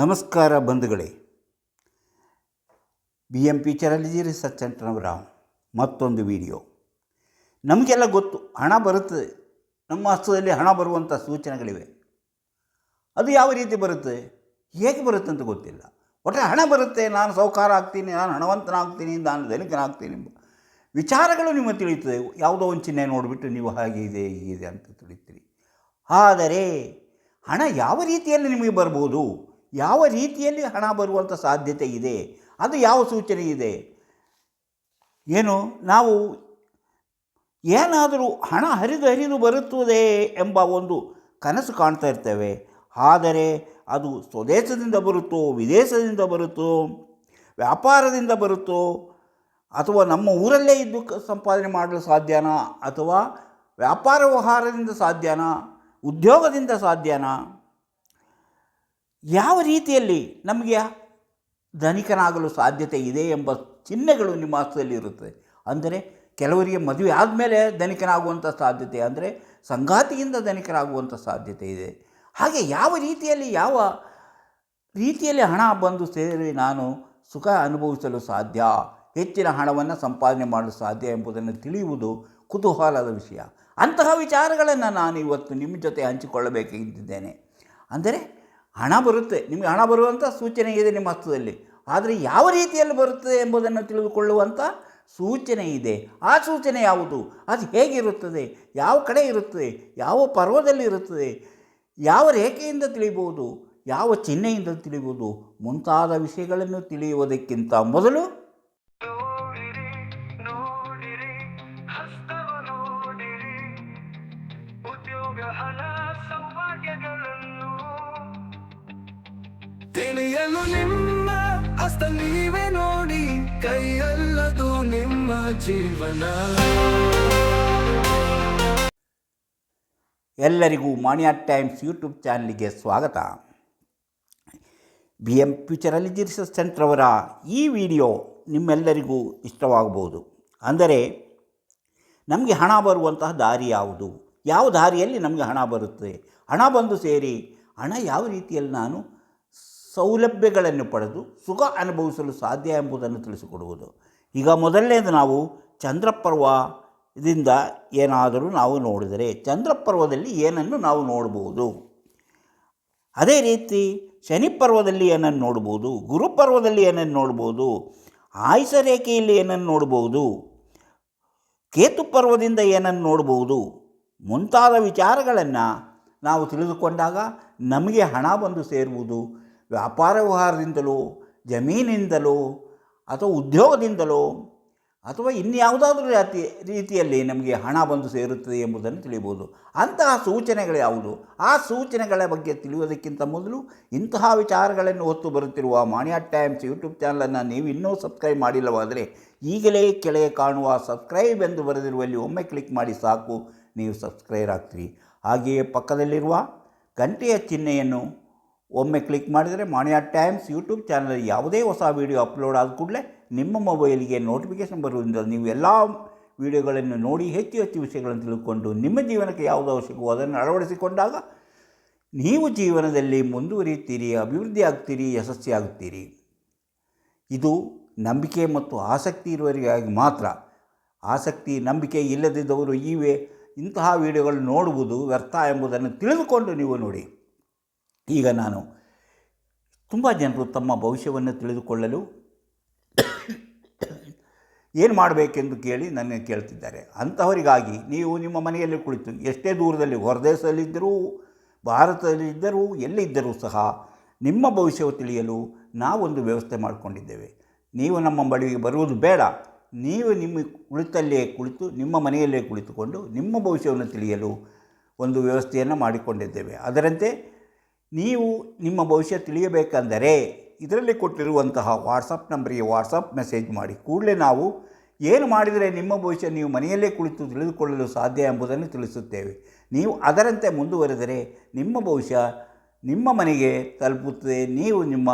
ನಮಸ್ಕಾರ ಬಂಧುಗಳೇ. B M P ಚರಲಿಜಿರಿ ರಿಸರ್ಚ್ ಸೆಂಟರ್ನವರ ಮತ್ತೊಂದು ವಿಡಿಯೋ ನಮಗೆಲ್ಲ ಗೊತ್ತು, ಹಣ ಬರುತ್ತದೆ ನಮ್ಮ ಹಸ್ತದಲ್ಲಿ ಹಣ ಬರುವಂಥ ಸೂಚನೆಗಳಿವೆ. ಅದು ಯಾವ ರೀತಿ ಬರುತ್ತೆ? ಹೇಗೆ ಬರುತ್ತೆ ಅಂತ ಗೊತ್ತಿಲ್ಲ. ಒಟ್ಟು ಹಣ ಬರುತ್ತೆ, ನಾನು ಸೌಕಾರ ಆಗ್ತೀನಿ, ನಾನು ಹಣವಂತನಾಗ್ತೀನಿ, ನಾನು ಧನಿಕನಾಗ್ತೀನಿ ಎಂಬ ವಿಚಾರಗಳು ನಿಮಗೆ ತಿಳಿಯುತ್ತದೆ ಯಾವುದೋ ಒಂದು ಚಿಹ್ನೆ ನೋಡಿಬಿಟ್ಟು ನೀವು ಹಾಗೆ ಇದೆ ಹೀಗಿದೆ ಅಂತ ತಿಳಿತೀರಿ. ಆದರೆ ಹಣ ಯಾವ ರೀತಿಯಲ್ಲಿ ನಿಮಗೆ ಬರ್ಬೋದು? ಯಾವ ರೀತಿಯಲ್ಲಿ ಹಣ ಬರುವಂಥ ಸಾಧ್ಯತೆ ಇದೆ? ಅದು ಯಾವ ಸೂಚನೆ ಇದೆ? ಏನು, ನಾವು ಏನಾದರೂ ಹಣ ಹರಿದು ಹರಿದು ಬರುತ್ತದೆ ಎಂಬ ಒಂದು ಕನಸು ಕಾಣ್ತಾ ಇರ್ತೇವೆ. ಆದರೆ ಅದು ಸ್ವದೇಶದಿಂದ ಬರುತ್ತೋ, ವಿದೇಶದಿಂದ ಬರುತ್ತೋ, ವ್ಯಾಪಾರದಿಂದ ಬರುತ್ತೋ, ಅಥವಾ ನಮ್ಮ ಊರಲ್ಲೇ ಇದ್ದು ಸಂಪಾದನೆ ಮಾಡಲು ಸಾಧ್ಯನಾ, ಅಥವಾ ವ್ಯಾಪಾರ ವ್ಯವಹಾರದಿಂದ ಸಾಧ್ಯನಾ, ಉದ್ಯೋಗದಿಂದ ಸಾಧ್ಯನಾ? ಯಾವ ರೀತಿಯಲ್ಲಿ ನಮಗೆ ಧನಿಕನಾಗಲು ಸಾಧ್ಯತೆ ಇದೆ ಎಂಬ ಚಿಹ್ನೆಗಳು ನಿಮ್ಮ ಹಸ್ತದಲ್ಲಿ ಇರುತ್ತದೆ ಅಂದರೆ ಕೆಲವರಿಗೆ ಮದುವೆ ಆದಮೇಲೆ ಧನಿಕನಾಗುವಂಥ ಸಾಧ್ಯತೆ, ಅಂದರೆ ಸಂಗಾತಿಯಿಂದ ಧನಿಕರಾಗುವಂಥ ಸಾಧ್ಯತೆ ಇದೆ. ಹಾಗೆ ಯಾವ ರೀತಿಯಲ್ಲಿ ಯಾವ ರೀತಿಯಲ್ಲಿ ಹಣ ಬಂದು ಸೇರಿ ನಾನು ಸುಖ ಅನುಭವಿಸಲು ಸಾಧ್ಯ, ಹೆಚ್ಚಿನ ಹಣವನ್ನು ಸಂಪಾದನೆ ಮಾಡಲು ಸಾಧ್ಯ ಎಂಬುದನ್ನು ತಿಳಿಯುವುದು ಕುತೂಹಲದ ವಿಷಯ. ಅಂತಹ ವಿಚಾರಗಳನ್ನು ನಾನು ಇವತ್ತು ನಿಮ್ಮ ಜೊತೆ ಹಂಚಿಕೊಳ್ಳಬೇಕೆಂದಿದ್ದೇನೆ. ಅಂದರೆ ಹಣ ಬರುತ್ತೆ. ನಿಮಗೆ ಹಣ ಬರುವಂಥ ಸೂಚನೆ ಇದೆ ನಿಮ್ಮ ಹಸ್ತದಲ್ಲಿ. ಆದರೆ ಯಾವ ರೀತಿಯಲ್ಲಿ ಬರುತ್ತದೆ ಎಂಬುದನ್ನು ತಿಳಿದುಕೊಳ್ಳುವಂಥ ಸೂಚನೆ ಇದೆ. ಆ ಸೂಚನೆ ಯಾವುದು? ಅದು ಹೇಗಿರುತ್ತದೆ? ಯಾವ ಕಡೆ ಇರುತ್ತದೆ ಯಾವ ಪರ್ವದಲ್ಲಿ ಇರುತ್ತದೆ? ಯಾವ ರೇಖೆಯಿಂದ ತಿಳಿಬೋದು? ಯಾವ ಚಿಹ್ನೆಯಿಂದ ತಿಳಿಬೋದು? ಮುಂತಾದ ವಿಷಯಗಳನ್ನು ತಿಳಿಯುವುದಕ್ಕಿಂತ ಮೊದಲು ತಿಳಿಯಲು ನಿಮ್ಮ ಅಸ್ತ ನೀವೇ ನೋಡಿ, ಕೈಯಲ್ಲದು ನಿಮ್ಮ ಜೀವನ. ಎಲ್ಲರಿಗೂ ಮಾಣಿಯಾ ಟೈಮ್ಸ್ ಯೂಟ್ಯೂಬ್ ಚಾನಲ್ಗೆ ಸ್ವಾಗತ. ಬಿ ಎಂ ಫ್ಯೂಚರಲ್ಲಿ ಸೆಂಟರ್ ಅವರ ಈ ವಿಡಿಯೋ ನಿಮ್ಮೆಲ್ಲರಿಗೂ ಇಷ್ಟವಾಗಬಹುದು. ಅಂದರೆ, ನಮಗೆ ಹಣ ಬರುವಂತಹ ದಾರಿ ಯಾವುದು? ಯಾವ ದಾರಿಯಲ್ಲಿ ನಮಗೆ ಹಣ ಬರುತ್ತದೆ ಹಣ ಬಂದು ಸೇರಿ ಹಣ ಯಾವ ರೀತಿಯಲ್ಲಿ ನಾನು ಸೌಲಭ್ಯಗಳನ್ನು ಪಡೆದು ಸುಖ ಅನುಭವಿಸಲು ಸಾಧ್ಯ ಎಂಬುದನ್ನು ತಿಳಿಸಿಕೊಡುವುದು. ಈಗ ಮೊದಲನೇದು ನಾವು ಚಂದ್ರಪರ್ವದಿಂದ ಏನಾದರೂ ನಾವು ನೋಡಿದರೆ ಚಂದ್ರಪರ್ವದಲ್ಲಿ ಏನನ್ನು ನಾವು ನೋಡಬಹುದು ಅದೇ ರೀತಿ ಶನಿ ಪರ್ವದಲ್ಲಿ ಏನನ್ನು ನೋಡ್ಬೋದು? ಗುರುಪರ್ವದಲ್ಲಿ ಏನನ್ನು ನೋಡ್ಬೋದು? ಆಯುಷ ರೇಖೆಯಲ್ಲಿ ಏನನ್ನು ನೋಡ್ಬೋದು? ಕೇತು ಪರ್ವದಿಂದ ಏನನ್ನು ನೋಡ್ಬೋದು? ಮುಂತಾದ ವಿಚಾರಗಳನ್ನು ನಾವು ತಿಳಿದುಕೊಂಡಾಗ ನಮಗೆ ಹಣ ಬಂದು ಸೇರುವುದು ವ್ಯಾಪಾರ ವ್ಯವಹಾರದಿಂದಲೋ, ಜಮೀನಿಂದಲೋ, ಅಥವಾ ಉದ್ಯೋಗದಿಂದಲೋ, ಅಥವಾ ಇನ್ಯಾವುದಾದ್ರೂ ರೀತಿ, ರೀತಿಯಲ್ಲಿ ನಮಗೆ ಹಣ ಬಂದು ಸೇರುತ್ತದೆ ಎಂಬುದನ್ನು ತಿಳಿಯಬಹುದು. ಅಂತಹ ಸೂಚನೆಗಳು ಯಾವುದು? ಆ ಸೂಚನೆಗಳ ಬಗ್ಗೆ ತಿಳಿಯುವುದಕ್ಕಿಂತ ಮೊದಲು ಇಂತಹ ವಿಚಾರಗಳನ್ನು ಹೊತ್ತು ಬರುತ್ತಿರುವ ಮಾಣಿಯಾ ಟೈಮ್ಸ್ ಯೂಟ್ಯೂಬ್ ಚಾನಲನ್ನು ನೀವು ಇನ್ನೂ ಸಬ್ಸ್ಕ್ರೈಬ್ ಮಾಡಿಲ್ಲವಾದರೆ ಈಗಲೇ ಕೆಳಗೆ ಕಾಣುವ ಸಬ್ಸ್ಕ್ರೈಬ್ ಎಂದು ಬರೆದಿರುವಲ್ಲಿ ಒಮ್ಮೆ ಕ್ಲಿಕ್ ಮಾಡಿ ಸಾಕು, ನೀವು ಸಬ್ಸ್ಕ್ರೈಬ್ ಆಗ್ತೀರಿ. ಹಾಗೆಯೇ ಪಕ್ಕದಲ್ಲಿರುವ ಗಂಟೆಯ ಚಿಹ್ನೆಯನ್ನು ಒಮ್ಮೆ ಕ್ಲಿಕ್ ಮಾಡಿದರೆ ಮಾಣಿಯಾ ಟೈಮ್ಸ್ ಯೂಟ್ಯೂಬ್ ಚಾನಲ್ ಯಾವುದೇ ಹೊಸ ವೀಡಿಯೋ ಅಪ್ಲೋಡ್ ಆದ ಕೂಡಲೇ ನಿಮ್ಮ ಮೊಬೈಲಿಗೆ ನೋಟಿಫಿಕೇಷನ್ ಬರುವುದರಿಂದ ನೀವು ಎಲ್ಲ ವಿಡಿಯೋಗಳನ್ನು ನೋಡಿ ಹೆಚ್ಚು ಹೆಚ್ಚು ವಿಷಯಗಳನ್ನು ತಿಳ್ಕೊಂಡು ನಿಮ್ಮ ಜೀವನಕ್ಕೆ ಯಾವುದು ಅವಶ್ಯಕವೋ ಅದನ್ನು ಅಳವಡಿಸಿಕೊಂಡಾಗ ನೀವು ಜೀವನದಲ್ಲಿ ಮುಂದುವರಿಯುತ್ತೀರಿ, ಅಭಿವೃದ್ಧಿ ಆಗ್ತೀರಿ, ಯಶಸ್ವಿ ಆಗುತ್ತೀರಿ. ಇದು ನಂಬಿಕೆ ಮತ್ತು ಆಸಕ್ತಿ ಇರುವವರಿಗಾಗಿ ಮಾತ್ರ. ಆಸಕ್ತಿ, ನಂಬಿಕೆ ಇಲ್ಲದಿದ್ದವರು ಈ ವೇ ಇಂತಹ ವಿಡಿಯೋಗಳು ನೋಡುವುದು ವ್ಯರ್ಥ ಎಂಬುದನ್ನು ತಿಳಿದುಕೊಂಡು ನೀವು ನೋಡಿ. ಈಗ ನಾನು ತುಂಬ ಜನರು ತಮ್ಮ ಭವಿಷ್ಯವನ್ನು ತಿಳಿದುಕೊಳ್ಳಲು ಏನು ಮಾಡಬೇಕೆಂದು ಕೇಳಿ ನನ್ನ ಕೇಳ್ತಿದ್ದಾರೆ. ಅಂಥವರಿಗಾಗಿ ನೀವು ನಿಮ್ಮ ಮನೆಯಲ್ಲಿ ಕುಳಿತು ಎಷ್ಟೇ ದೂರದಲ್ಲಿ ಹೊರದೇಶದಲ್ಲಿದ್ದರೂ, ಭಾರತದಲ್ಲಿದ್ದರೂ, ಎಲ್ಲಿದ್ದರೂ ಸಹ ನಿಮ್ಮ ಭವಿಷ್ಯವು ತಿಳಿಯಲು ನಾವೊಂದು ವ್ಯವಸ್ಥೆ ಮಾಡಿಕೊಂಡಿದ್ದೇವೆ. ನೀವು ನಮ್ಮ ಬಳಿಗೆ ಬರುವುದು ಬೇಡ. ನೀವು ನಿಮ್ಮ ಕುಳಿತಲ್ಲೇ ಕುಳಿತು, ನಿಮ್ಮ ಮನೆಯಲ್ಲೇ ಕುಳಿತುಕೊಂಡು ನಿಮ್ಮ ಭವಿಷ್ಯವನ್ನು ತಿಳಿಯಲು ಒಂದು ವ್ಯವಸ್ಥೆಯನ್ನು ಮಾಡಿಕೊಂಡಿದ್ದೇವೆ. ಅದರಂತೆ ನೀವು ನಿಮ್ಮ ಭವಿಷ್ಯ ತಿಳಿಯಬೇಕೆಂದರೆ ಇದರಲ್ಲಿ ಕೊಟ್ಟಿರುವಂತಹ ವಾಟ್ಸಪ್ ನಂಬರಿಗೆ ವಾಟ್ಸಪ್ ಮೆಸೇಜ್ ಮಾಡಿ. ಕೂಡಲೇ ನಾವು ಏನು ಮಾಡಿದರೆ ನಿಮ್ಮ ಭವಿಷ್ಯ ನೀವು ಮನೆಯಲ್ಲೇ ಕುಳಿತು ತಿಳಿದುಕೊಳ್ಳಲು ಸಾಧ್ಯ ಎಂಬುದನ್ನು ತಿಳಿಸುತ್ತೇವೆ. ನೀವು ಅದರಂತೆ ಮುಂದುವರೆದರೆ ನಿಮ್ಮ ಭವಿಷ್ಯ ನಿಮ್ಮ ಮನೆಗೆ ತಲುಪುತ್ತದೆ. ನೀವು ನಿಮ್ಮ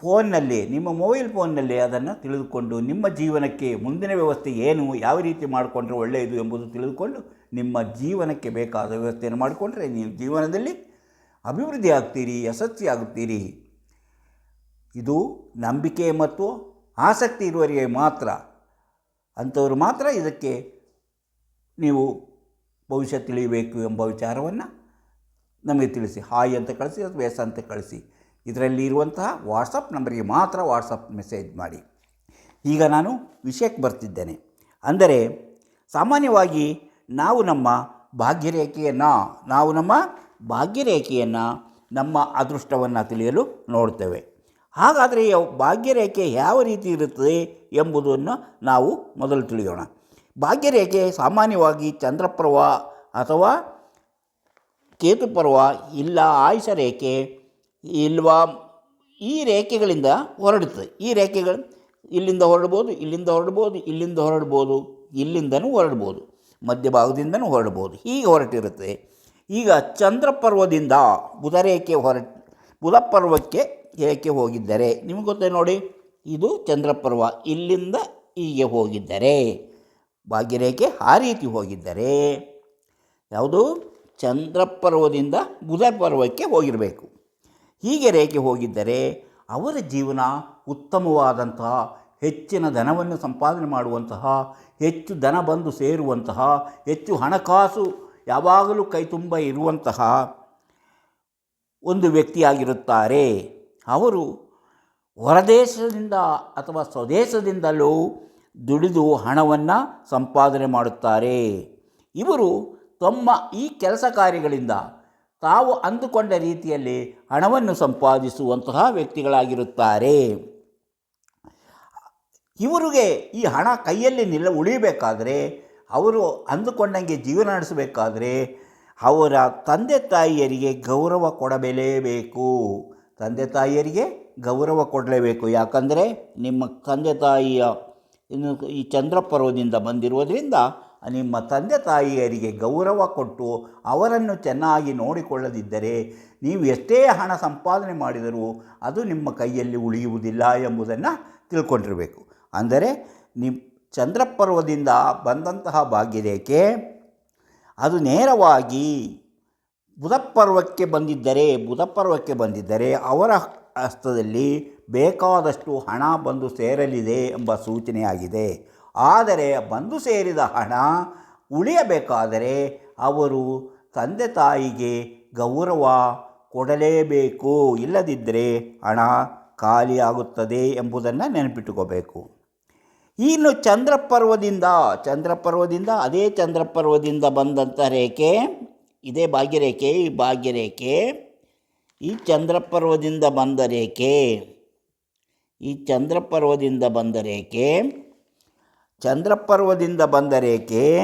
ಫೋನ್ನಲ್ಲಿ, ನಿಮ್ಮ ಮೊಬೈಲ್ ಫೋನ್ನಲ್ಲಿ ಅದನ್ನು ತಿಳಿದುಕೊಂಡು ನಿಮ್ಮ ಜೀವನಕ್ಕೆ ಮುಂದಿನ ವ್ಯವಸ್ಥೆ ಏನು, ಯಾವ ರೀತಿ ಮಾಡಿಕೊಂಡ್ರೆ ಒಳ್ಳೆಯದು ಎಂಬುದು ತಿಳಿದುಕೊಂಡು ನಿಮ್ಮ ಜೀವನಕ್ಕೆ ಬೇಕಾದ ವ್ಯವಸ್ಥೆಯನ್ನು ಮಾಡಿಕೊಂಡ್ರೆ ನೀವು ಜೀವನದಲ್ಲಿ ಅಭಿವೃದ್ಧಿ ಆಗ್ತೀರಿ ಯಶಸ್ವಿ ಆಗುತ್ತೀರಿ ಇದು ನಂಬಿಕೆ ಮತ್ತು ಆಸಕ್ತಿ ಇರುವವರಿಗೆ ಮಾತ್ರ. ಅಂಥವ್ರು ಮಾತ್ರ ಇದಕ್ಕೆ ನೀವು ಭವಿಷ್ಯ ತಿಳಿಯಬೇಕು ಎಂಬ ವಿಚಾರವನ್ನು ನಮಗೆ ತಿಳಿಸಿ. ಹಾಯ್ ಅಂತ ಕಳಿಸಿ ಅಥವಾ ಎಸ್ ಅಂತ ಕಳಿಸಿ. ಇದರಲ್ಲಿ ಇರುವಂತಹ ವಾಟ್ಸಪ್ ನಂಬರಿಗೆ ಮಾತ್ರ ವಾಟ್ಸಪ್ ಮೆಸೇಜ್ ಮಾಡಿ. ಈಗ ನಾನು ವಿಷಯಕ್ಕೆ ಬರ್ತಿದ್ದೇನೆ. ಅಂದರೆ ಸಾಮಾನ್ಯವಾಗಿ ನಾವು ನಮ್ಮ ಭಾಗ್ಯರೇಖೆಯನ್ನು, ನಾವು ನಮ್ಮ ಭಾಗ್ಯರೇಖೆಯನ್ನು ನಮ್ಮ ಅದೃಷ್ಟವನ್ನು ತಿಳಿಯಲು ನೋಡ್ತೇವೆ. ಹಾಗಾದರೆ ಭಾಗ್ಯರೇಖೆ ಯಾವ ರೀತಿ ಇರುತ್ತದೆ ಎಂಬುದನ್ನು ನಾವು ಮೊದಲು ತಿಳಿಯೋಣ. ಭಾಗ್ಯರೇಖೆ ಸಾಮಾನ್ಯವಾಗಿ ಚಂದ್ರಪರ್ವ ಅಥವಾ ಕೇತುಪರ್ವ ಇಲ್ಲ ಆಯುಷ ರೇಖೆ ಇಲ್ವಾ ಈ ರೇಖೆಗಳಿಂದ ಹೊರಡುತ್ತದೆ. ಈ ರೇಖೆಗಳು ಇಲ್ಲಿಂದ ಹೊರಡ್ಬೋದು ಇಲ್ಲಿಂದ ಹೊರಡ್ಬೋದು ಇಲ್ಲಿಂದ ಹೊರಡ್ಬೋದು, ಇಲ್ಲಿಂದನೂ ಹೊರಡ್ಬೋದು, ಮಧ್ಯಭಾಗದಿಂದನೂ ಹೊರಡ್ಬೋದು, ಹೀಗೆ ಹೊರಟಿರುತ್ತೆ. ಈಗ ಚಂದ್ರಪರ್ವದಿಂದ ಬುಧ ರೇಖೆ ಹೊರ ಬುಧ ಪರ್ವಕ್ಕೆ ರೇಖೆ ಹೋಗಿದ್ದರೆ, ನಿಮಗೆ ಗೊತ್ತೇ ನೋಡಿ, ಇದು ಚಂದ್ರಪರ್ವ. ಇಲ್ಲಿಂದ ಹೀಗೆ ಹೋಗಿದ್ದರೆ, ಭಾಗ್ಯರೇಖೆ ಆ ರೀತಿ ಹೋಗಿದ್ದರೆ, ಯಾವುದು? ಚಂದ್ರಪರ್ವದಿಂದ ಬುಧ ಪರ್ವಕ್ಕೆ ಹೋಗಿರಬೇಕು. ಹೀಗೆ ರೇಖೆ ಹೋಗಿದ್ದರೆ, ಅವರ ಜೀವನ ಉತ್ತಮವಾದಂತಹ ಹೆಚ್ಚಿನ ಧನವನ್ನು ಸಂಪಾದನೆ ಮಾಡುವಂತಹ, ಹೆಚ್ಚು ಧನ ಬಂದು ಸೇರುವಂತಹ, ಹೆಚ್ಚು ಹಣಕಾಸು ಯಾವಾಗಲೂ ಕೈ ತುಂಬ ಇರುವಂತಹ ಒಂದು ವ್ಯಕ್ತಿಯಾಗಿರುತ್ತಾರೆ. ಅವರು ಹೊರದೇಶದಿಂದ ಅಥವಾ ಸ್ವದೇಶದಿಂದಲೂ ದುಡಿದು ಹಣವನ್ನು ಸಂಪಾದನೆ ಮಾಡುತ್ತಾರೆ. ಇವರು ತಮ್ಮ ಈ ಕೆಲಸ ಕಾರ್ಯಗಳಿಂದ ತಾವು ಅಂದುಕೊಂಡ ರೀತಿಯಲ್ಲಿ ಹಣವನ್ನು ಸಂಪಾದಿಸುವಂತಹ ವ್ಯಕ್ತಿಗಳಾಗಿರುತ್ತಾರೆ. ಇವರಿಗೆ ಈ ಹಣ ಕೈಯಲ್ಲಿ ನಿಲ್ಲ ಉಳಿಬೇಕಾದರೆ ಅವರು ಅಂದುಕೊಂಡಂಗೆ ಜೀವನ ನಡೆಸಬೇಕಾದ್ರೆ ಅವರ ತಂದೆ ತಾಯಿಯರಿಗೆ ಗೌರವ ಕೊಡಬೇಲೇಬೇಕು ತಂದೆ ತಾಯಿಯರಿಗೆ ಗೌರವ ಕೊಡಲೇಬೇಕು. ಯಾಕಂದರೆ ನಿಮ್ಮ ತಂದೆ ತಾಯಿಯ ಇನ್ನು ಈ ಚಂದ್ರಪರ್ವದಿಂದ ಬಂದಿರುವುದರಿಂದ ನಿಮ್ಮ ತಂದೆ ತಾಯಿಯರಿಗೆ ಗೌರವ ಕೊಟ್ಟು ಅವರನ್ನು ಚೆನ್ನಾಗಿ ನೋಡಿಕೊಳ್ಳದಿದ್ದರೆ ನೀವು ಎಷ್ಟೇ ಹಣ ಸಂಪಾದನೆ ಮಾಡಿದರೂ ಅದು ನಿಮ್ಮ ಕೈಯಲ್ಲಿ ಉಳಿಯುವುದಿಲ್ಲ ಎಂಬುದನ್ನು ತಿಳ್ಕೊಂಡಿರಬೇಕು. ಅಂದರೆ ನಿಮ್ಮ ಚಂದ್ರಪರ್ವದಿಂದ ಬಂದಂತಹ ಭಾಗ್ಯರೇಖೆ ಅದು ನೇರವಾಗಿ ಬುಧಪರ್ವಕ್ಕೆ ಬಂದಿದ್ದರೆ ಬುಧಪರ್ವಕ್ಕೆ ಬಂದಿದ್ದರೆ ಅವರ ಹಸ್ತದಲ್ಲಿ ಬೇಕಾದಷ್ಟು ಹಣ ಬಂದು ಸೇರಲಿದೆ ಎಂಬ ಸೂಚನೆಯಾಗಿದೆ. ಆದರೆ ಬಂದು ಸೇರಿದ ಹಣ ಉಳಿಯಬೇಕಾದರೆ ಅವರು ತಂದೆ ತಾಯಿಗೆ ಗೌರವ ಕೊಡಲೇಬೇಕು. ಇಲ್ಲದಿದ್ದರೆ ಹಣ ಖಾಲಿಯಾಗುತ್ತದೆ ಎಂಬುದನ್ನು ನೆನಪಿಟ್ಟುಕೋಬೇಕು. ಇನ್ನು ಚಂದ್ರಪರ್ವದಿಂದ ಚಂದ್ರಪರ್ವದಿಂದ, ಅದೇ ಚಂದ್ರಪರ್ವದಿಂದ ಬಂದಂಥ ರೇಖೆ, ಇದೇ ಭಾಗ್ಯರೇಖೆ, ಈ ಭಾಗ್ಯರೇಖೆ, ಈ ಚಂದ್ರಪರ್ವದಿಂದ ಬಂದ ರೇಖೆ, ಈ ಚಂದ್ರಪರ್ವದಿಂದ ಬಂದ ರೇಖೆ, ಚಂದ್ರಪರ್ವದಿಂದ ಬಂದ ರೇಖೆ,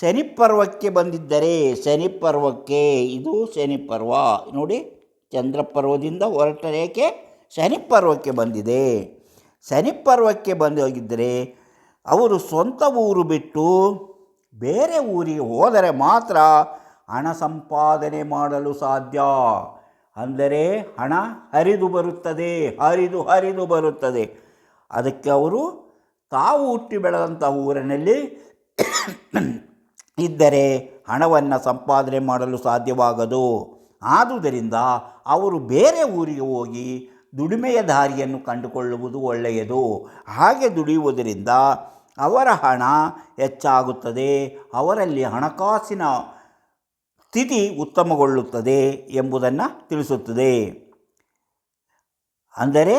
ಶನಿಪರ್ವಕ್ಕೆ ಬಂದಿದ್ದರೆ ಶನಿಪರ್ವಕ್ಕೆ, ಇದು ಶನಿಪರ್ವ. ನೋಡಿ, ಚಂದ್ರಪರ್ವದಿಂದ ಹೊರಟ ರೇಖೆ ಶನಿಪರ್ವಕ್ಕೆ ಬಂದಿದೆ. ಶನಿಪರ್ವಕ್ಕೆ ಬಂದು ಹೋಗಿದ್ದರೆ ಅವರು ಸ್ವಂತ ಊರು ಬಿಟ್ಟು ಬೇರೆ ಊರಿಗೆ ಹೋದರೆ ಮಾತ್ರ ಹಣ ಸಂಪಾದನೆ ಮಾಡಲು ಸಾಧ್ಯ. ಅಂದರೆ ಹಣ ಹರಿದು ಬರುತ್ತದೆ, ಹರಿದು ಹರಿದು ಬರುತ್ತದೆ. ಅದಕ್ಕೆ ಅವರು ತಾವು ಹುಟ್ಟಿ ಬೆಳೆದಂಥ ಊರಿನಲ್ಲಿ ಇದ್ದರೆ ಹಣವನ್ನು ಸಂಪಾದನೆ ಮಾಡಲು ಸಾಧ್ಯವಾಗದು. ಆದುದರಿಂದ ಅವರು ಬೇರೆ ಊರಿಗೆ ಹೋಗಿ ದುಡಿಮೆಯ ದಾರಿಯನ್ನು ಕಂಡುಕೊಳ್ಳುವುದು ಒಳ್ಳೆಯದು. ಹಾಗೆ ದುಡಿಯುವುದರಿಂದ ಅವರ ಹಣ ಹೆಚ್ಚಾಗುತ್ತದೆ, ಅವರಲ್ಲಿ ಹಣಕಾಸಿನ ಸ್ಥಿತಿ ಉತ್ತಮಗೊಳ್ಳುತ್ತದೆ ಎಂಬುದನ್ನು ತಿಳಿಸುತ್ತದೆ. ಅಂದರೆ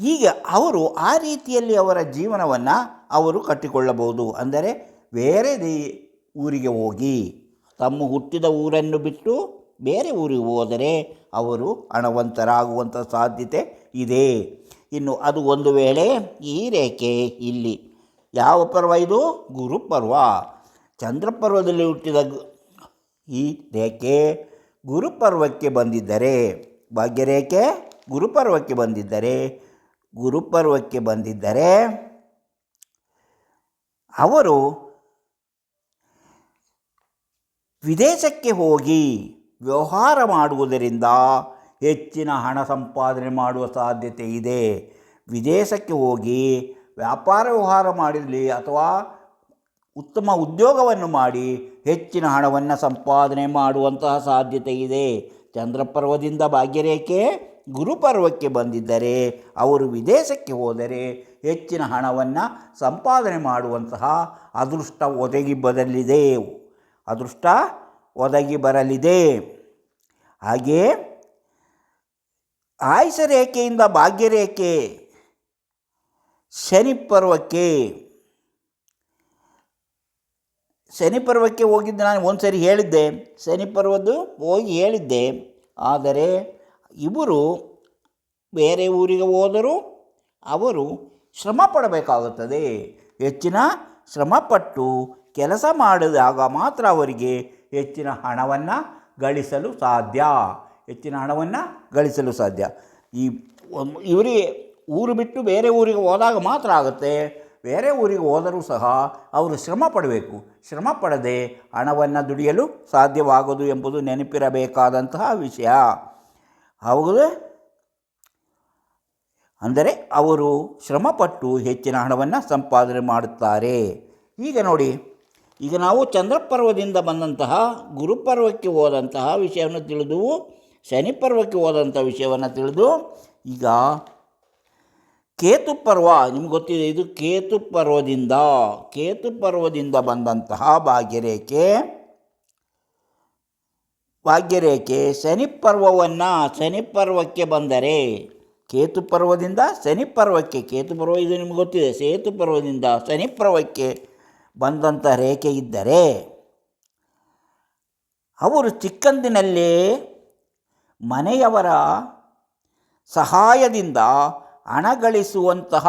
ಈಗ ಅವರು ಆ ರೀತಿಯಲ್ಲಿ ಅವರ ಜೀವನವನ್ನು ಅವರು ಕಟ್ಟಿಕೊಳ್ಳಬಹುದು. ಅಂದರೆ ಬೇರೆ ಊರಿಗೆ ಹೋಗಿ ತಮ್ಮ ಹುಟ್ಟಿದ ಊರನ್ನು ಬಿಟ್ಟು ಬೇರೆ ಊರಿಗೆ ಹೋದರೆ ಅವರು ಹಣವಂತರಾಗುವಂಥ ಸಾಧ್ಯತೆ ಇದೆ. ಇನ್ನು ಅದು ಒಂದು ವೇಳೆ ಈ ರೇಖೆ ಇಲ್ಲಿ ಯಾವ ಪರ್ವ ಇದು? ಗುರುಪರ್ವ. ಚಂದ್ರಪರ್ವದಲ್ಲಿ ಹುಟ್ಟಿದ ಈ ರೇಖೆ ಗುರುಪರ್ವಕ್ಕೆ ಬಂದಿದ್ದರೆ, ಭಾಗ್ಯರೇಖೆ ಗುರುಪರ್ವಕ್ಕೆ ಬಂದಿದ್ದರೆ ಗುರುಪರ್ವಕ್ಕೆ ಬಂದಿದ್ದರೆ ಅವರು ವಿದೇಶಕ್ಕೆ ಹೋಗಿ ವ್ಯವಹಾರ ಮಾಡುವುದರಿಂದ ಹೆಚ್ಚಿನ ಹಣ ಸಂಪಾದನೆ ಮಾಡುವ ಸಾಧ್ಯತೆ ಇದೆ. ವಿದೇಶಕ್ಕೆ ಹೋಗಿ ವ್ಯಾಪಾರ ವ್ಯವಹಾರ ಮಾಡಿರಲಿ ಅಥವಾ ಉತ್ತಮ ಉದ್ಯೋಗವನ್ನು ಮಾಡಿ ಹೆಚ್ಚಿನ ಹಣವನ್ನು ಸಂಪಾದನೆ ಮಾಡುವಂತಹ ಸಾಧ್ಯತೆ ಇದೆ. ಚಂದ್ರಪರ್ವದಿಂದ ಭಾಗ್ಯರೇಖೆ ಗುರುಪರ್ವಕ್ಕೆ ಬಂದಿದ್ದರೆ, ಅವರು ವಿದೇಶಕ್ಕೆ ಹೋದರೆ ಹೆಚ್ಚಿನ ಹಣವನ್ನು ಸಂಪಾದನೆ ಮಾಡುವಂತಹ ಅದೃಷ್ಟ ಒದಗಿ ಬರಲಿದೆ. ಅದೃಷ್ಟ ಒದಗಿ ಬರಲಿದೆ. ಹಾಗೆಯೇ ಆಯುಷ ರೇಖೆಯಿಂದ ಭಾಗ್ಯರೇಖೆ, ಶನಿ ಪರ್ವಕ್ಕೆ ಶನಿ ಪರ್ವಕ್ಕೆ ಹೋಗಿದ್ದು ನಾನು ಒಂದು ಸರಿ ಹೇಳಿದ್ದೆ. ಶನಿ ಪರ್ವದ್ದು ಹೋಗಿ ಹೇಳಿದ್ದೆ. ಆದರೆ ಇವರು ಬೇರೆ ಊರಿಗೆ ಹೋದರೂ ಅವರು ಶ್ರಮ ಪಡಬೇಕಾಗುತ್ತದೆ. ಹೆಚ್ಚಿನ ಶ್ರಮಪಟ್ಟು ಕೆಲಸ ಮಾಡಿದಾಗ ಮಾತ್ರ ಅವರಿಗೆ ಹೆಚ್ಚಿನ ಹಣವನ್ನು ಗಳಿಸಲು ಸಾಧ್ಯ. ಹೆಚ್ಚಿನ ಹಣವನ್ನು ಗಳಿಸಲು ಸಾಧ್ಯ. ಈ ಇವರಿಗೆ ಊರು ಬಿಟ್ಟು ಬೇರೆ ಊರಿಗೆ ಹೋದಾಗ ಮಾತ್ರ ಆಗುತ್ತೆ. ಬೇರೆ ಊರಿಗೆ ಹೋದರೂ ಸಹ ಅವರು ಶ್ರಮ ಪಡಬೇಕು. ಶ್ರಮ ಪಡದೆ ಹಣವನ್ನು ದುಡಿಯಲು ಸಾಧ್ಯವಾಗದು ಎಂಬುದು ನೆನಪಿರಬೇಕಾದಂತಹ ವಿಷಯ. ಹೌದು? ಅಂದರೆ ಅವರು ಶ್ರಮಪಟ್ಟು ಹೆಚ್ಚಿನ ಹಣವನ್ನು ಸಂಪಾದನೆ ಮಾಡುತ್ತಾರೆ. ಈಗ ನೋಡಿ. ಈಗ ನಾವು ಚಂದ್ರಪರ್ವದಿಂದ ಬಂದಂತಹ ಗುರುಪರ್ವಕ್ಕೆ ಹೋದಂತಹ ವಿಷಯವನ್ನು ತಿಳಿದು ಶನಿ ಪರ್ವಕ್ಕೆ ಹೋದಂಥ ವಿಷಯವನ್ನು ತಿಳಿದು, ಈಗ ಕೇತು ಪರ್ವ ನಿಮ್ಗೆ ಗೊತ್ತಿದೆ ಇದು ಕೇತು ಪರ್ವದಿಂದ ಕೇತು ಪರ್ವದಿಂದ ಬಂದಂತಹ ಭಾಗ್ಯರೇಖೆ. ಭಾಗ್ಯರೇಖೆ ಶನಿ ಪರ್ವವನ್ನು ಶನಿ ಪರ್ವಕ್ಕೆ ಬಂದರೆ ಕೇತು ಪರ್ವದಿಂದ ಶನಿ ಪರ್ವಕ್ಕೆ ಕೇತು ಪರ್ವ ಇದು ನಿಮ್ಗೆ ಗೊತ್ತಿದೆ ಸೇತು ಪರ್ವದಿಂದ ಶನಿ ಪರ್ವಕ್ಕೆ ಬಂದಂಥ ರೇಖೆ ಇದ್ದರೆ ಅವರು ಚಿಕ್ಕಂದಿನಲ್ಲೇ ಮನೆಯವರ ಸಹಾಯದಿಂದ ಹಣ ಗಳಿಸುವಂತಹ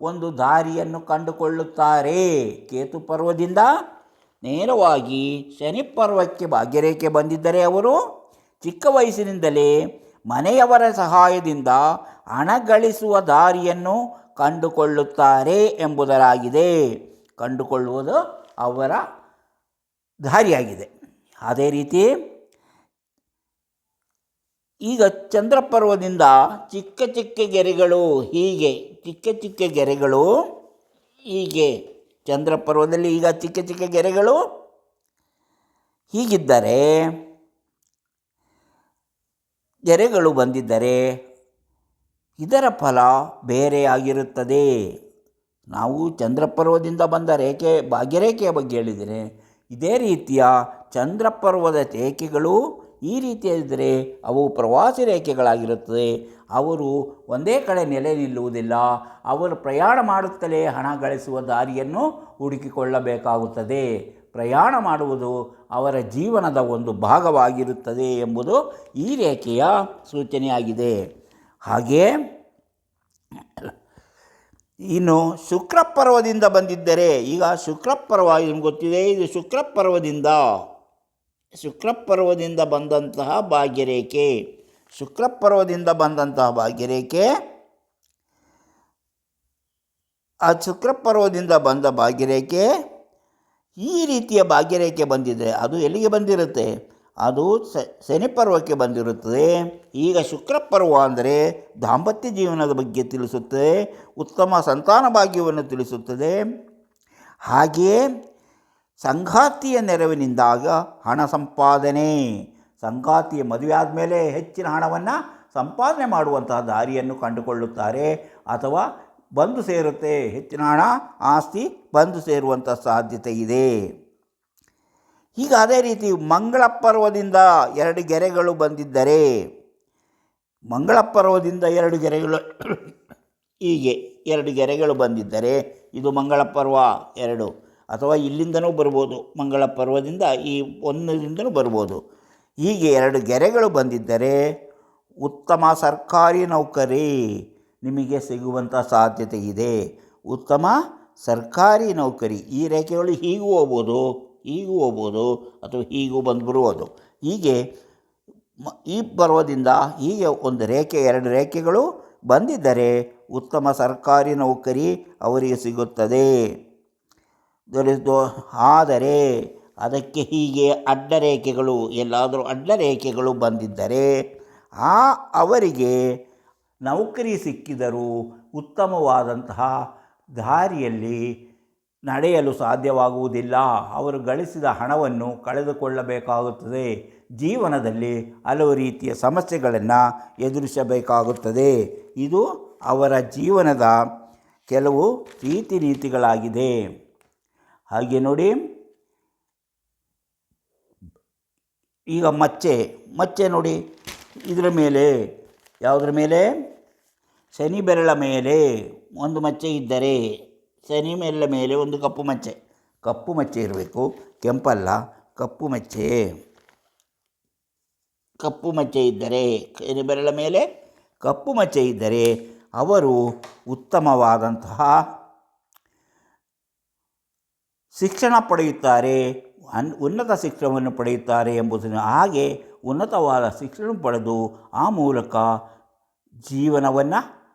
ಒಂದು ದಾರಿಯನ್ನು ಕಂಡುಕೊಳ್ಳುತ್ತಾರೆ. ಕೇತು ಪರ್ವದಿಂದ ನೇರವಾಗಿ ಶನಿ ಪರ್ವಕ್ಕೆ ಭಾಗ್ಯರೇಖೆ ಬಂದಿದ್ದರೆ ಅವರು ಚಿಕ್ಕ ವಯಸ್ಸಿನಿಂದಲೇ ಮನೆಯವರ ಸಹಾಯದಿಂದ ಹಣ ಗಳಿಸುವ ದಾರಿಯನ್ನು ಕಂಡುಕೊಳ್ಳುತ್ತಾರೆ ಎಂಬುದರಾಗಿದೆ. ಕಂಡುಕೊಳ್ಳುವುದು ಅವರ ದಾರಿಯಾಗಿದೆ. ಅದೇ ರೀತಿ ಈಗ ಚಂದ್ರಪರ್ವದಿಂದ ಚಿಕ್ಕ ಚಿಕ್ಕ ಗೆರೆಗಳು ಹೀಗೆ, ಚಿಕ್ಕ ಚಿಕ್ಕ ಗೆರೆಗಳು ಹೀಗೆ, ಚಂದ್ರಪರ್ವದಲ್ಲಿ ಈಗ ಚಿಕ್ಕ ಚಿಕ್ಕ ಗೆರೆಗಳು ಹೀಗಿದ್ದರೆ, ಗೆರೆಗಳು ಬಂದಿದ್ದರೆ ಇದರ ಫಲ ಬೇರೆಯಾಗಿರುತ್ತದೆ ನಾವು ಚಂದ್ರಪರ್ವದಿಂದ ಬಂದ ರೇಖೆ, ಭಾಗ್ಯರೇಖೆಯ ಬಗ್ಗೆ ಹೇಳಿದರೆ, ಇದೇ ರೀತಿಯ ಚಂದ್ರಪರ್ವದ ರೇಖೆಗಳು ಈ ರೀತಿಯಾಗಿದ್ದರೆ ಅವು ಪ್ರವಾಸಿ ರೇಖೆಗಳಾಗಿರುತ್ತದೆ. ಅವರು ಒಂದೇ ಕಡೆ ನೆಲೆ ನಿಲ್ಲುವುದಿಲ್ಲ. ಅವರು ಪ್ರಯಾಣ ಮಾಡುತ್ತಲೇ ಹಣ ಗಳಿಸುವ ದಾರಿಯನ್ನು ಹುಡುಕಿಕೊಳ್ಳಬೇಕಾಗುತ್ತದೆ. ಪ್ರಯಾಣ ಮಾಡುವುದು ಅವರ ಜೀವನದ ಒಂದು ಭಾಗವಾಗಿರುತ್ತದೆ ಎಂಬುದು ಈ ರೇಖೆಯ ಸೂಚನೆಯಾಗಿದೆ. ಹಾಗೆಯೇ ಇನ್ನು ಶುಕ್ರಪರ್ವದಿಂದ ಬಂದಿದ್ದರೆ ಈಗ ಶುಕ್ರಪರ್ವ ನಿಮ್ಗೆ ಗೊತ್ತಿದೆ? ಇದು ಶುಕ್ರಪರ್ವದಿಂದ ಶುಕ್ರಪರ್ವದಿಂದ ಬಂದಂತಹ ಭಾಗ್ಯರೇಖೆ. ಶುಕ್ರಪರ್ವದಿಂದ ಬಂದಂತಹ ಭಾಗ್ಯರೇಖೆ. ಆ ಶುಕ್ರಪರ್ವದಿಂದ ಬಂದ ಭಾಗ್ಯರೇಖೆ ಈ ರೀತಿಯ ಭಾಗ್ಯರೇಖೆ ಬಂದಿದೆ ಅದು ಎಲ್ಲಿಗೆ ಬಂದಿರುತ್ತೆ? ಅದು ಶನಿ ಪರ್ವಕ್ಕೆ ಬಂದಿರುತ್ತದೆ. ಈಗ ಶುಕ್ರ ಪರ್ವ ಅಂದರೆ ದಾಂಪತ್ಯ ಜೀವನದ ಬಗ್ಗೆ ತಿಳಿಸುತ್ತದೆ ಉತ್ತಮ ಸಂತಾನ ಭಾಗ್ಯವನ್ನು ತಿಳಿಸುತ್ತದೆ. ಹಾಗೆಯೇ ಸಂಗಾತಿಯ ನೆರವಿನಿಂದಾಗ ಹಣ ಸಂಪಾದನೆ, ಸಂಗಾತಿಯ ಮದುವೆ ಆದಮೇಲೆ ಹೆಚ್ಚಿನ ಹಣವನ್ನು ಸಂಪಾದನೆ ಮಾಡುವಂತಹ ದಾರಿಯನ್ನು ಕಂಡುಕೊಳ್ಳುತ್ತಾರೆ. ಅಥವಾ ಬಂದು ಸೇರುತ್ತೆ, ಹೆಚ್ಚಿನ ಹಣ, ಆಸ್ತಿ ಬಂದು ಸೇರುವಂಥ ಸಾಧ್ಯತೆ ಇದೆ. ಈಗ ಅದೇ ರೀತಿ ಮಂಗಳ ಪರ್ವದಿಂದ ಎರಡು ಗೆರೆಗಳು ಬಂದಿದ್ದರೆ ಮಂಗಳ ಪರ್ವದಿಂದ ಎರಡು ಗೆರೆಗಳು, ಹೀಗೆ ಎರಡು ಗೆರೆಗಳು ಬಂದಿದ್ದರೆ ಇದು ಮಂಗಳ ಪರ್ವ ಎರಡು. ಅಥವಾ ಇಲ್ಲಿಂದನೂ ಬರ್ಬೋದು ಮಂಗಳ ಪರ್ವದಿಂದ ಈ ಒಂದರಿಂದಲೂ ಬರ್ಬೋದು. ಹೀಗೆ ಎರಡು ಗೆರೆಗಳು ಬಂದಿದ್ದರೆ ಉತ್ತಮ ಸರ್ಕಾರಿ ನೌಕರಿ ನಿಮಗೆ ಸಿಗುವಂಥ ಸಾಧ್ಯತೆ ಇದೆ. ಉತ್ತಮ ಸರ್ಕಾರಿ ನೌಕರಿ, ಈ ರೇಖೆಗಳು ಹೀಗೂ ಹೋಗ್ಬೋದು. ಹೀಗೂ ಹೋಗ್ಬೋದು ಅಥವಾ ಹೀಗೂ ಬಂದು ಬರುವುದು ಹೀಗೆ ಈ ಪರ್ವದಿಂದ ಹೀಗೆ ಒಂದು ರೇಖೆ, ಎರಡು ರೇಖೆಗಳು ಬಂದಿದ್ದರೆ ಉತ್ತಮ ಸರ್ಕಾರಿ ನೌಕರಿ ಅವರಿಗೆ ಸಿಗುತ್ತದೆ. ದೊರೆತು ಆದರೆ ಅದಕ್ಕೆ ಹೀಗೆ ಅಡ್ಡ ರೇಖೆಗಳು, ಎಲ್ಲಾದರೂ ಅಡ್ಡ ರೇಖೆಗಳು ಬಂದಿದ್ದರೆ ಆ ಅವರಿಗೆ ನೌಕರಿ ಸಿಕ್ಕಿದರೂ ಉತ್ತಮವಾದಂತಹ ದಾರಿಯಲ್ಲಿ ನಡೆಯಲು ಸಾಧ್ಯವಾಗುವುದಿಲ್ಲ. ಅವರು ಗಳಿಸಿದ ಹಣವನ್ನು ಕಳೆದುಕೊಳ್ಳಬೇಕಾಗುತ್ತದೆ. ಜೀವನದಲ್ಲಿ ಹಲವು ರೀತಿಯ ಸಮಸ್ಯೆಗಳನ್ನು ಎದುರಿಸಬೇಕಾಗುತ್ತದೆ. ಇದು ಅವರ ಜೀವನದ ಕೆಲವು ರೀತಿ ನೀತಿಗಳಾಗಿದೆ ಹಾಗೆ ನೋಡಿ. ಈಗ ಮಚ್ಚೆ ಮಚ್ಚೆ ನೋಡಿ. ಇದರ ಮೇಲೆ, ಯಾವುದರ ಮೇಲೆ? ಶನಿ ಬೆರಳ ಮೇಲೆ. ಒಂದು ಮಚ್ಚೆ ಇದ್ದರೆ. ಶನಿ ಮೇಲ ಮೇಲೆ ಒಂದು ಕಪ್ಪು ಮಚ್ಚೆ. ಕಪ್ಪು ಮಚ್ಚೆ ಇರಬೇಕು. ಕೆಂಪಲ್ಲ, ಕಪ್ಪು ಮಚ್ಚೆ. ಕಪ್ಪು ಮಚ್ಚೆ ಇದ್ದರೆ ಶನಿ ಬೆರಳ ಮೇಲೆ, ಕಪ್ಪು ಮಚ್ಚೆ ಇದ್ದರೆ ಅವರು ಉತ್ತಮವಾದಂತಹ ಶಿಕ್ಷಣ ಪಡೆಯುತ್ತಾರೆ, ಅನ್, ಉನ್ನತ ಶಿಕ್ಷಣವನ್ನು ಪಡೆಯುತ್ತಾರೆ ಎಂಬುದನ್ನು ಹಾಗೆ ಉನ್ನತವಾದ ಶಿಕ್ಷಣ ಪಡೆದು ಆ ಮೂಲಕ ಜೀವನವನ್ನು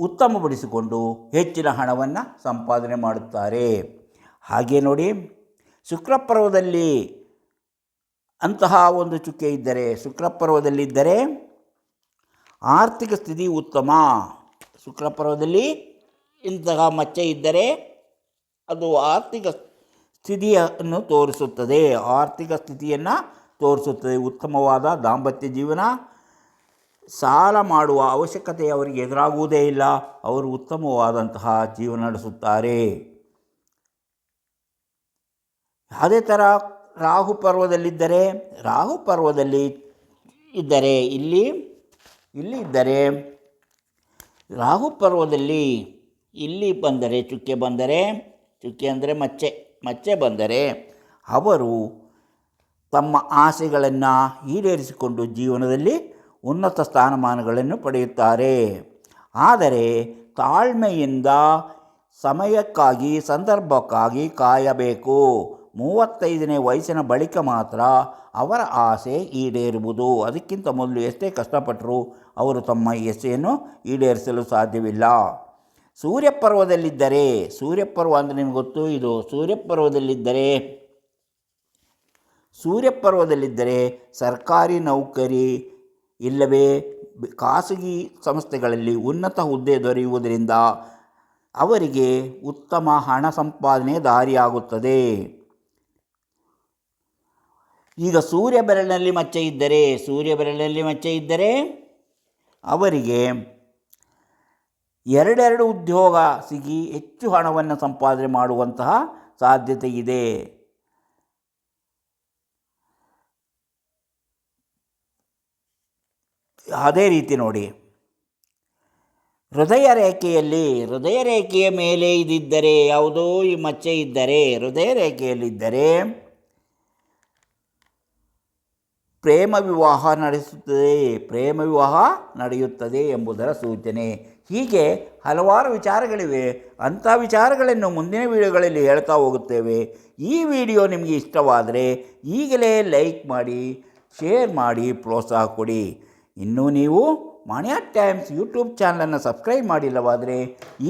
ಉತ್ತಮಪಡಿಸಿಕೊಂಡು ಹೆಚ್ಚಿನ ಹಣವನ್ನು ಸಂಪಾದನೆ ಮಾಡುತ್ತಾರೆ. ಹಾಗೆ ನೋಡಿ ಶುಕ್ರಪರ್ವದಲ್ಲಿ ಅಂತಹ ಒಂದು ಚುಕ್ಕೆ ಇದ್ದರೆ ಶುಕ್ರಪರ್ವದಲ್ಲಿದ್ದರೆ ಆರ್ಥಿಕ ಸ್ಥಿತಿ ಉತ್ತಮ. ಶುಕ್ರಪರ್ವದಲ್ಲಿ ಇಂತಹ ಮಚ್ಚೆ ಇದ್ದರೆ ಅದು ಆರ್ಥಿಕ ಸ್ಥಿತಿಯನ್ನು ತೋರಿಸುತ್ತದೆ. ಆರ್ಥಿಕ ಸ್ಥಿತಿಯನ್ನು ತೋರಿಸುತ್ತದೆ. ಉತ್ತಮವಾದ ದಾಂಪತ್ಯ ಜೀವನ ಸಾಲ ಮಾಡುವ ಅವಶ್ಯಕತೆ ಅವರಿಗೆ ಎದುರಾಗುವುದೇ ಇಲ್ಲ. ಅವರು ಉತ್ತಮವಾದಂತಹ ಜೀವನ ನಡೆಸುತ್ತಾರೆ. ಅದೇ ಥರ ರಾಹು ಪರ್ವದಲ್ಲಿದ್ದರೆ, ರಾಹು ಪರ್ವದಲ್ಲಿ ಇದ್ದರೆ, ಇಲ್ಲಿ ಇಲ್ಲಿ ಇದ್ದರೆ, ರಾಹು ಪರ್ವದಲ್ಲಿ ಇಲ್ಲಿ ಬಂದರೆ, ಚುಕ್ಕೆ ಬಂದರೆ, ಚುಕ್ಕೆ ಅಂದರೆ ಮಚ್ಚೆ ಮಚ್ಚೆ ಬಂದರೆ ಅವರು ತಮ್ಮ ಆಸೆಗಳನ್ನು ಈಡೇರಿಸಿಕೊಂಡು ಜೀವನದಲ್ಲಿ ಉನ್ನತ ಸ್ಥಾನಮಾನಗಳನ್ನು ಪಡೆಯುತ್ತಾರೆ. ಆದರೆ ತಾಳ್ಮೆಯಿಂದ ಸಮಯಕ್ಕಾಗಿ, ಸಂದರ್ಭಕ್ಕಾಗಿ ಕಾಯಬೇಕು. ಮೂವತ್ತೈದನೇ ವಯಸ್ಸಿನ ಬಳಿಕ ಮಾತ್ರ ಅವರ ಆಸೆ ಈಡೇರುವುದು. ಅದಕ್ಕಿಂತ ಮೊದಲು ಎಷ್ಟೇ ಕಷ್ಟಪಟ್ಟರೂ ಅವರು ತಮ್ಮ ಎಸೆಯನ್ನು ಈಡೇರಿಸಲು ಸಾಧ್ಯವಿಲ್ಲ. ಸೂರ್ಯಪರ್ವದಲ್ಲಿದ್ದರೆ, ಸೂರ್ಯಪರ್ವ ಅಂದರೆ ನಿಮ್ಗೆ ಗೊತ್ತು? ಇದು ಸೂರ್ಯಪರ್ವದಲ್ಲಿದ್ದರೆ ಸೂರ್ಯಪರ್ವದಲ್ಲಿದ್ದರೆ ಸರ್ಕಾರಿ ನೌಕರಿ ಇಲ್ಲವೇ? ಖಾಸಗಿ ಸಂಸ್ಥೆಗಳಲ್ಲಿ ಉನ್ನತ ಹುದ್ದೆ ದೊರೆಯುವುದರಿಂದ ಅವರಿಗೆ ಉತ್ತಮ ಹಣ ಸಂಪಾದನೆ ದಾರಿಯಾಗುತ್ತದೆ. ಈಗ ಸೂರ್ಯ ಬೆರಳಿನಲ್ಲಿ ಮಚ್ಚೆ ಇದ್ದರೆ, ಸೂರ್ಯ ಬೆರಳಿನಲ್ಲಿ ಮಚ್ಚೆ ಇದ್ದರೆ ಅವರಿಗೆ ಎರಡೆರಡು ಉದ್ಯೋಗ ಸಿಗಿ ಹೆಚ್ಚು ಹಣವನ್ನು ಸಂಪಾದನೆ ಮಾಡುವಂತಹ ಸಾಧ್ಯತೆ ಇದೆ. ಅದೇ ರೀತಿ ನೋಡಿ. ಹೃದಯ ರೇಖೆಯಲ್ಲಿ ಹೃದಯ ರೇಖೆಯ ಮೇಲೆ ಇದಿದ್ದರೆ ಯಾವುದೋ ಈ ಮಚ್ಚೆ ಇದ್ದರೆ ಹೃದಯ ರೇಖೆಯಲ್ಲಿದ್ದರೆ ಪ್ರೇಮ ವಿವಾಹ ನಡೆಸುತ್ತದೆ, ಪ್ರೇಮ ವಿವಾಹ ನಡೆಯುತ್ತದೆ ಎಂಬುದರ ಸೂಚನೆ. ಹೀಗೆ ಹಲವಾರು ವಿಚಾರಗಳಿವೆ. ಅಂಥ ವಿಚಾರಗಳನ್ನು ಮುಂದಿನ ವೀಡಿಯೋಗಳಲ್ಲಿ ಹೇಳ್ತಾ ಹೋಗುತ್ತೇವೆ. ಈ ವಿಡಿಯೋ ನಿಮಗೆ ಇಷ್ಟವಾದರೆ ಈಗಲೇ ಲೈಕ್ ಮಾಡಿ, ಶೇರ್ ಮಾಡಿ, ಪ್ರೋತ್ಸಾಹ ಕೊಡಿ. ಇನ್ನೂ ನೀವು ಮಾಣಿಯಾ ಟೈಮ್ಸ್ ಯೂಟ್ಯೂಬ್ ಚಾನಲನ್ನು ಸಬ್ಸ್ಕ್ರೈಬ್ ಮಾಡಿಲ್ಲವಾದರೆ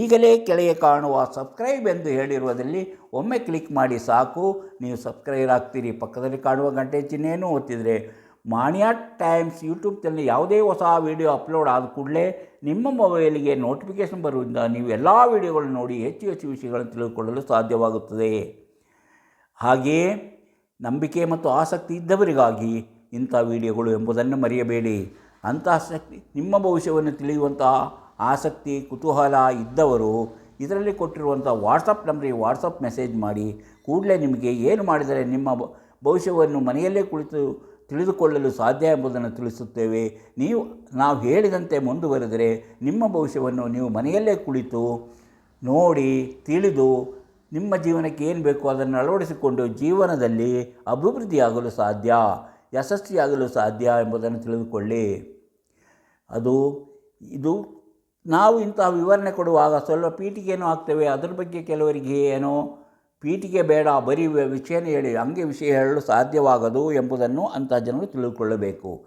ಈಗಲೇ ಕೆಳಗೆ ಕಾಣುವ ಸಬ್ಸ್ಕ್ರೈಬ್ ಎಂದು ಹೇಳಿರುವುದರಲ್ಲಿ ಒಮ್ಮೆ ಕ್ಲಿಕ್ ಮಾಡಿ ಸಾಕು. ನೀವು ಸಬ್ಸ್ಕ್ರೈಬ್ ಆಗ್ತೀರಿ. ಪಕ್ಕದಲ್ಲಿ ಕಾಣುವ ಗಂಟೆ ಚಿಹ್ನೆಯನ್ನು ಒತ್ತಿದರೆ ಮಾಣಿಯಾ ಟೈಮ್ಸ್ ಯೂಟ್ಯೂಬ್ ಚಾನಲ್ ಯಾವುದೇ ಹೊಸ ವೀಡಿಯೋ ಅಪ್ಲೋಡ್ ಆದ ಕೂಡಲೇ ನಿಮ್ಮ ಮೊಬೈಲಿಗೆ ನೋಟಿಫಿಕೇಶನ್ ಬರುವುದರಿಂದ ನೀವು ಎಲ್ಲ ವೀಡಿಯೋಗಳನ್ನು ನೋಡಿ ಹೆಚ್ಚು ಹೆಚ್ಚು ವಿಷಯಗಳನ್ನು ತಿಳಿದುಕೊಳ್ಳಲು ಸಾಧ್ಯವಾಗುತ್ತದೆ. ಹಾಗೆಯೇ ನಂಬಿಕೆ ಮತ್ತು ಆಸಕ್ತಿ ಇದ್ದವರಿಗಾಗಿ ಇಂಥ ವೀಡಿಯೋಗಳು ಎಂಬುದನ್ನು ಮರೆಯಬೇಡಿ. ಅಂಥ ಶಕ್ತಿ ನಿಮ್ಮ ಭವಿಷ್ಯವನ್ನು ತಿಳಿಯುವಂತಹ ಆಸಕ್ತಿ, ಕುತೂಹಲ ಇದ್ದವರು ಇದರಲ್ಲಿ ಕೊಟ್ಟಿರುವಂಥ ವಾಟ್ಸಪ್ ನಂಬರಿಗೆ ವಾಟ್ಸಪ್ ಮೆಸೇಜ್ ಮಾಡಿ, ಕೂಡಲೇ ನಿಮಗೆ ಏನು ಮಾಡಿದರೆ ನಿಮ್ಮ ಭವಿಷ್ಯವನ್ನು ಮನೆಯಲ್ಲೇ ಕುಳಿತು ತಿಳಿದುಕೊಳ್ಳಲು ಸಾಧ್ಯ ಎಂಬುದನ್ನು ತಿಳಿಸುತ್ತೇವೆ. ನೀವು, ನಾವು ಹೇಳಿದಂತೆ ಮುಂದುವರೆದರೆ ನಿಮ್ಮ ಭವಿಷ್ಯವನ್ನು ನೀವು ಮನೆಯಲ್ಲೇ ಕುಳಿತು ನೋಡಿ, ತಿಳಿದು ನಿಮ್ಮ ಜೀವನಕ್ಕೆ ಏನು ಬೇಕೋ ಅದನ್ನು ಅಳವಡಿಸಿಕೊಂಡು ಜೀವನದಲ್ಲಿ ಅಭಿವೃದ್ಧಿಯಾಗಲು ಸಾಧ್ಯ. ಯಶಸ್ವಿಯಾಗಲು ಸಾಧ್ಯ ಎಂಬುದನ್ನು ತಿಳಿದುಕೊಳ್ಳಿ. ಅದು, ಇದು ನಾವು ಇಂತಹ ವಿವರಣೆ ಕೊಡುವಾಗ ಸ್ವಲ್ಪ ಪೀಠಿಗೆನೂ ಹಾಕ್ತೇವೆ ಅದರ ಬಗ್ಗೆ ಕೆಲವರಿಗೆ ಏನೋ ಪೀಠಿಗೆ ಬೇಡ, ಬರೀ ವಿಷಯನ ಹೇಳಿ, ಹಂಗೆ ವಿಷಯ ಹೇಳಲು ಸಾಧ್ಯವಾಗದು ಎಂಬುದನ್ನು ಅಂತಹ ಜನರು ತಿಳಿದುಕೊಳ್ಳಬೇಕು.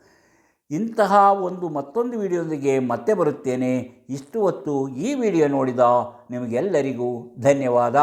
ಇಂತಹ ಒಂದು ಮತ್ತೊಂದು ವಿಡಿಯೋದೊಂದಿಗೆ ಮತ್ತೆ ಬರುತ್ತೇನೆ. ಇಷ್ಟು ಹೊತ್ತು ಈ ವಿಡಿಯೋ ನೋಡಿದ ನಿಮಗೆಲ್ಲರಿಗೂ ಧನ್ಯವಾದ.